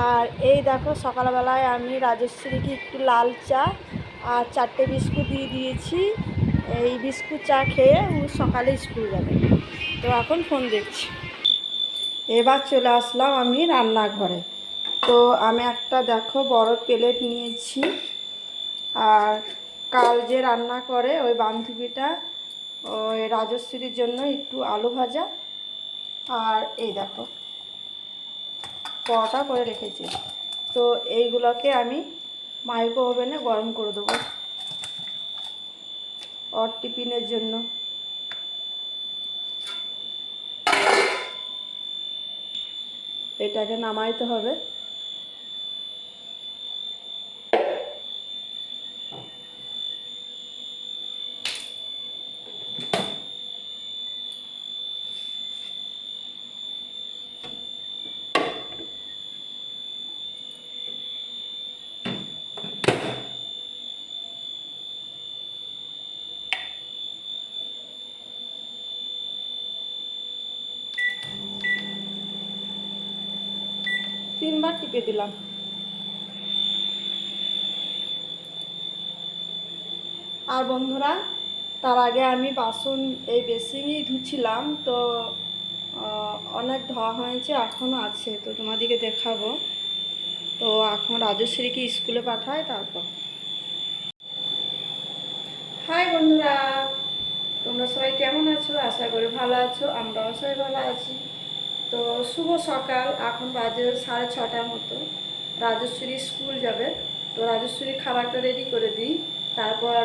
আর এই দেখো, সকালবেলায় আমি রাজেশ্বরীকে একটু লাল চা আর চারটে বিস্কুট দিয়ে দিয়েছি। এই বিস্কুট চা খেয়ে ও সকালে স্কুল যাবে তো এখন ফোন দেখছি। এবার চলে আসলাম আমি রান্নাঘরে। তো আমি একটা দেখো, বড় প্লেট নিয়েছি। আর কাল যে রান্না করে ওই বান্ধবীটা, ওই রাজশ্রীর জন্য একটু আলু ভাজা। আর এই দেখো পরোটা করে রেখেছি। তো এইগুলোকে আমি মাইক্রো ওভেনে গরম করে দেবো। অর টিফিনের জন্য। এটাকে নামাইতে হবে। টিপে দিলাম। আর বন্ধুরা, তার আগে আমি বাসন, এই বেসিনই ধুচ্ছিলাম তো অনেক ধোয়া হয়েছে, এখনও আছে, তো তোমাদেরকে দেখাবো। তো এখন রাজশ্রীকে স্কুলে পাঠায় তারপর। হাই বন্ধুরা, তোমরা সবাই কেমন আছো? আশা করি ভালো আছো, আমরাও সবাই ভালো আছি। তো শুভ সকাল, এখন বাজে সাড়ে ছটার মতো। রাজেশ্বরী স্কুল যাবে, তো রাজস্বরী খাবারটা রেডি করে দিই, তারপর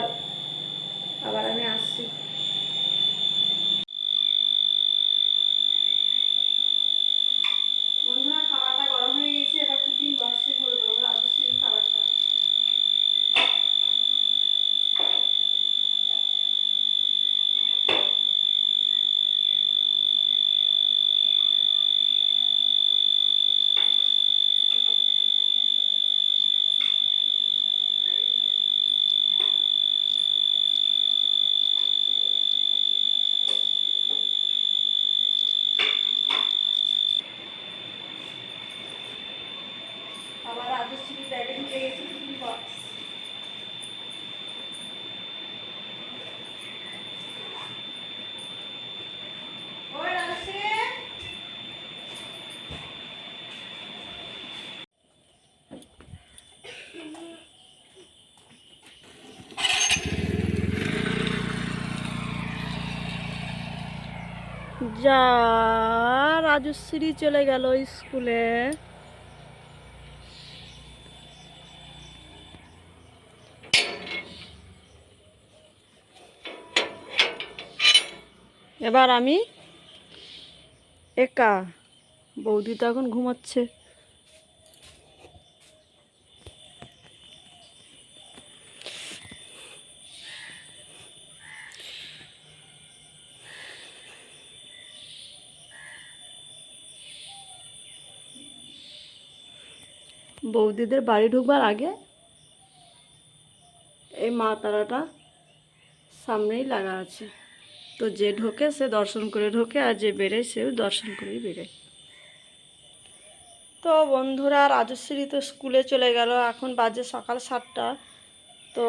আবার আমি আসছি বন্ধুরা খাবারটা গরম হয়ে গেছে এবার টিফিন বক্সে করে দেবো রাজেশ্বরীর খাবারটা আবার রাজশ্রী ব্যাগে ঢুকে গেছে টিফিন বক্স ওই রাজশ্রী যা রাজশ্রী চলে গেল স্কুলে। এবার আমি একা। বৌদি তো এখন ঘুমাচ্ছে। বৌদিদের বাড়ি ঢুকবার আগে এই মা তারাটা সামনেই লাগা আছে। তো যে ঢোকে সে দর্শন করে ঢোকে আর যে বেরোয় সেও দর্শন করেই বেরোয়। তো বন্ধুরা, রাজশ্রী তো স্কুলে চলে গেল। এখন বাজে সকাল সাতটা। তো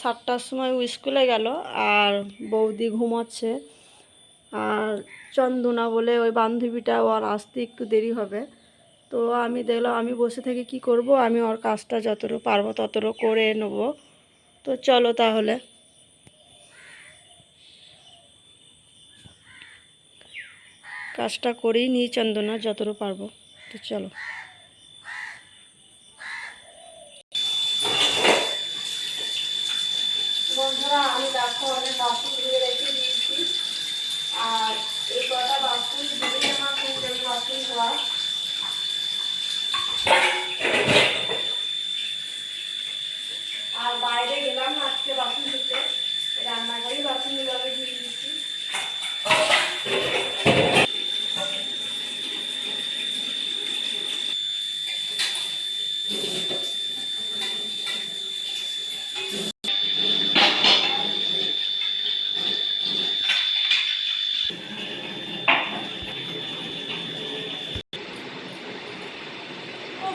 সাতটার সময় ও স্কুলে গেল আর বৌদি ঘুমাচ্ছে। আর চন্দনা বলে ওই বান্ধবীটা, ওর আসতে একটু দেরি হবে। তো আমি দেখলাম আমি বসে থেকে কি করব? আমি ওর কাজটা যতটুকু পারব ততটুকু করে নেব। তো চলো তাহলে। কাজটা করেই নিই চন্দনা যতটুকু পারব। তো চলো। আর এই কটা আমার ধোয়া আর বাইরে গেলাম না আজকে বাসন ধুতে রান্নাঘরেই বাসনগুলো আমি ধুয়ে দিচ্ছি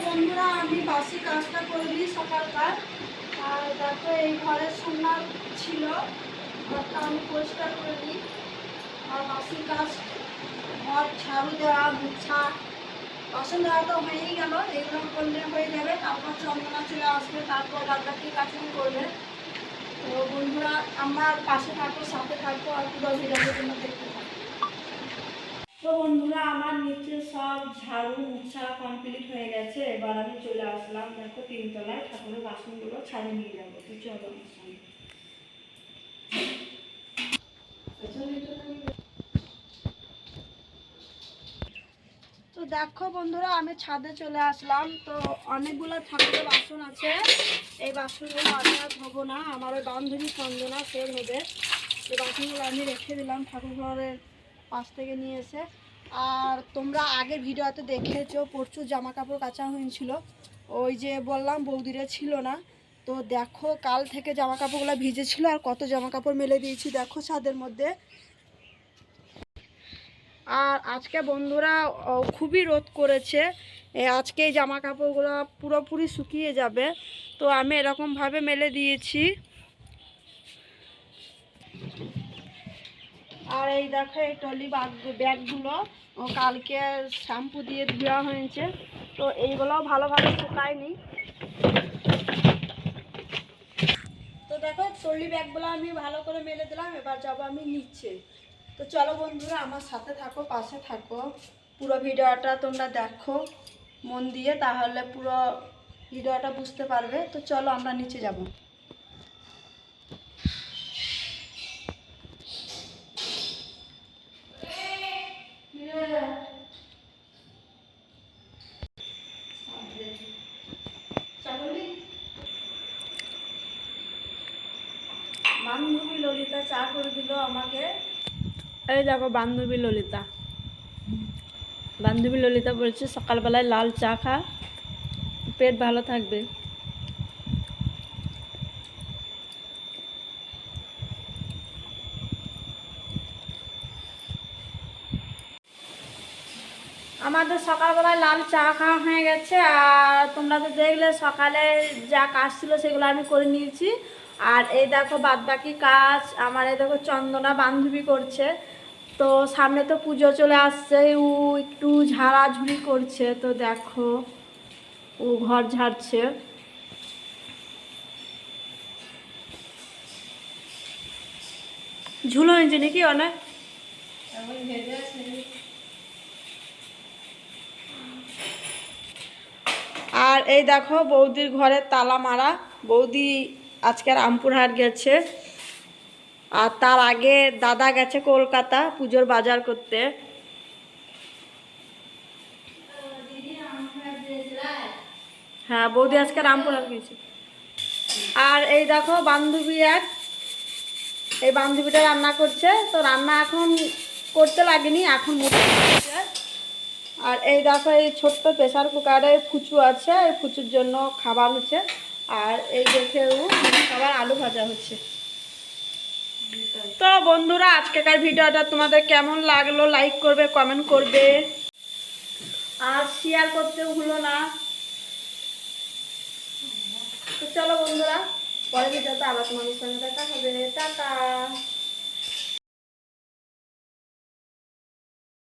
তো আমি বাসি কাজটা করে দিই সকালকার। আর দেখো, এই ঘরের সুন্নার ছিল। ঘরটা আমি পরিষ্কার করে দিই আর বাসি কাজ, ঘর, ঝাড়ু দেওয়া, মুছা। বাসন দেওয়া তো হয়েই গেল এইগুলো করলে হয়ে যাবে। তারপর চন্দনা চলে আসবে, তারপর বাদবাকি কাজগুলো করবে। তো বন্ধুরা, আমার পাশে থাকো সাথে থাকো আর কি পুরো ভিডিওর জন্য দেখতে তো বন্ধুরা, আমার নিচে সব ঝাড়ু মুছা কমপ্লিট হয়ে গেছে। এবার আমি চলে আসলাম, দেখো তিনতলায়, ঠাকুরের বাসনগুলো ছাড়িয়ে নিয়ে যাব। তুই চলো। তো দেখো বন্ধুরা, আমি ছাদে চলে আসলাম। তো অনেকগুলো ঠাকুরের বাসন আছে। এই বাসনগুলো আমি আর ধোবো না। আমার ওই বান্ধবী চন্দনা সে ধোবে এই বাসনগুলো আমি রেখে দিলাম ঠাকুর ঘরের পাশ থেকে নিয়ে এসে। আর তোমরা আগে ভিডিওতে দেখেছ প্রচুর জামা কাপড় কাচা হয়েছিল। ওই যে বললাম, বৌদিরা ছিল না। তো দেখো, কাল থেকে জামা কাপড়গুলো ভিজেছিল আর কত জামা কাপড় মেলে দিয়েছি। দেখো ছাদের মধ্যে। আর আজকে বন্ধুরা খুবই রোদ করেছে। আজকে এই জামা কাপড়গুলো পুরোপুরি শুকিয়ে যাবে। তো আমি এরকমভাবে মেলে দিয়েছি। আর এই দেখো, এই টলি ব্যাগ ব্যাগগুলো কালকে শ্যাম্পু দিয়ে ধোয়া হয়েছে। তো এইগুলোও ভালোভাবে শুকায়নি। তো দেখো টলি ব্যাগগুলো আমি ভালো করে মেলে দিলাম, এবার যাব আমি নিচে। তো চলো বন্ধুরা, আমার সাথে থাকো, পাশে থাকো। পুরো ভিডিওটা তোমরা দেখো মন দিয়ে, তাহলে পুরো ভিডিওটা বুঝতে পারবে। তো চলো আমরা নিচে যাব বান্ধবী ললিতা চা করে দিল আমাকে এই দেখো বান্ধবী ললিতা। বান্ধবী ললিতা বলছে, সকালবেলায় লাল চা খা, পেট ভালো থাকবে। আমাদের সকালবেলায় লাল চা খাওয়া হয়ে গেছে, আর তোমরা তো দেখলে সকালে যা কাজ ছিল সেগুলো আমি করে নিয়েছি। আর এই দেখো বাদবাকি কাজ, আমার এই দেখো চন্দনা বান্ধবী করছে। তো সামনে তো পুজো চলে আসছে ও একটু ঝাড়াঝুড়ি করছে তো দেখো ও ঘর ঝাড়ছে। ঝুলো হয়েছে নাকি অনেক? আর এই দেখো বৌদির ঘরে তালা মারা। বৌদি আজকে রামপুরহাট গেছে। আর তার আগে দাদা গেছে কলকাতা পুজোর বাজার করতে। হ্যাঁ বৌদি আজকে রামপুরহাট গেছে আর এই দেখো বান্ধবী এক, এই বান্ধবীটা রান্না করছে। তো রান্না এখন করতে লাগেনি, এখন আর এই দেখো এই ছোট্ট প্রেসার কুকারে ফুচু আছে, এই ফুচুর জন্য খাবার হচ্ছে। আর এই দেখেও খাবার আলু ভাজা হচ্ছে। তো বন্ধুরা, আজকেকার ভিডিওটা তোমাদের কেমন লাগল? লাইক করবে কমেন্ট করবে। আর শেয়ার করতে ভুলো না। তো চলো বন্ধুরা পরে ভিডিওতে আবার তোমাদের সঙ্গে দেখা হবে। টাটা!